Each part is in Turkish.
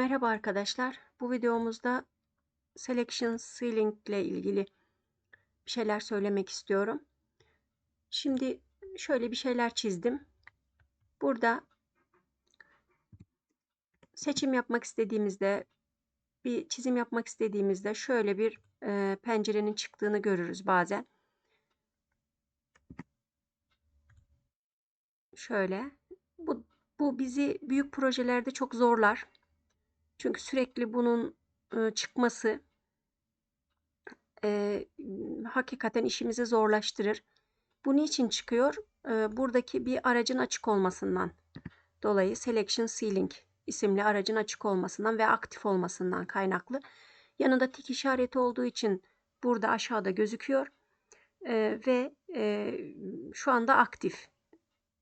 Merhaba arkadaşlar. Bu videomuzda Selection Ceiling ile ilgili bir şeyler söylemek istiyorum. Şimdi şöyle bir şeyler çizdim. Burada seçim yapmak istediğimizde, bir çizim yapmak istediğimizde şöyle bir e, pencerenin çıktığını görürüz bazen. Şöyle. Bu, bu bizi büyük projelerde çok zorlar. Çünkü sürekli bunun çıkması e, hakikaten işimizi zorlaştırır. Bu niçin çıkıyor? E, buradaki bir aracın açık olmasından dolayı Selection Ceiling isimli aracın açık olmasından ve aktif olmasından kaynaklı. Yanında tik işareti olduğu için burada aşağıda gözüküyor e, ve e, şu anda aktif.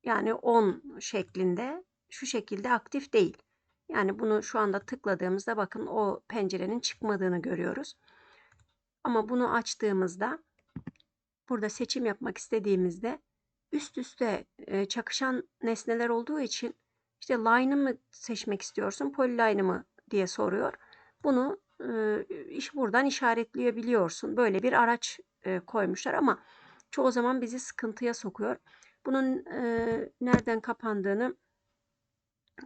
Yani on şeklinde şu şekilde aktif değil. Yani bunu şu anda tıkladığımızda bakın o pencerenin çıkmadığını görüyoruz. Ama bunu açtığımızda burada seçim yapmak istediğimizde üst üste e, çakışan nesneler olduğu için işte line'ı mı seçmek istiyorsun, polyline'ı mı diye soruyor. Bunu e, iş buradan işaretleyebiliyorsun. Böyle bir araç e, koymuşlar ama çoğu zaman bizi sıkıntıya sokuyor. Bunun nereden kapandığını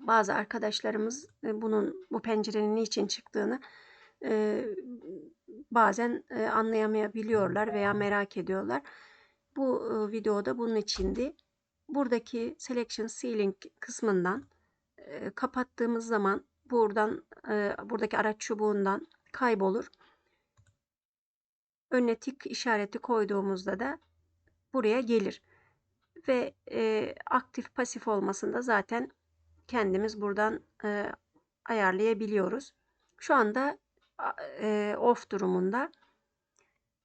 bazı arkadaşlarımız e, bunun bu pencerenin niçin çıktığını e, bazen e, anlayamayabiliyorlar veya merak ediyorlar. Bu e, videoda bunun içindi. Buradaki Selection Ceiling kısmından e, kapattığımız zaman buradan e, buradaki araç çubuğundan kaybolur. Önüne tik işareti koyduğumuzda da buraya gelir. Ve e, aktif pasif olmasında zaten kendimiz buradan e, ayarlayabiliyoruz. Şu anda e, off durumunda.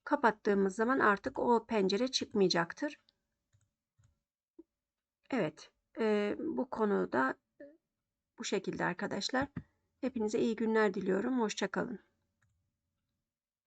Kapattığımız zaman artık o pencere çıkmayacaktır. Evet, e, bu konuda bu şekilde arkadaşlar. Hepinize iyi günler diliyorum. Hoşçakalın.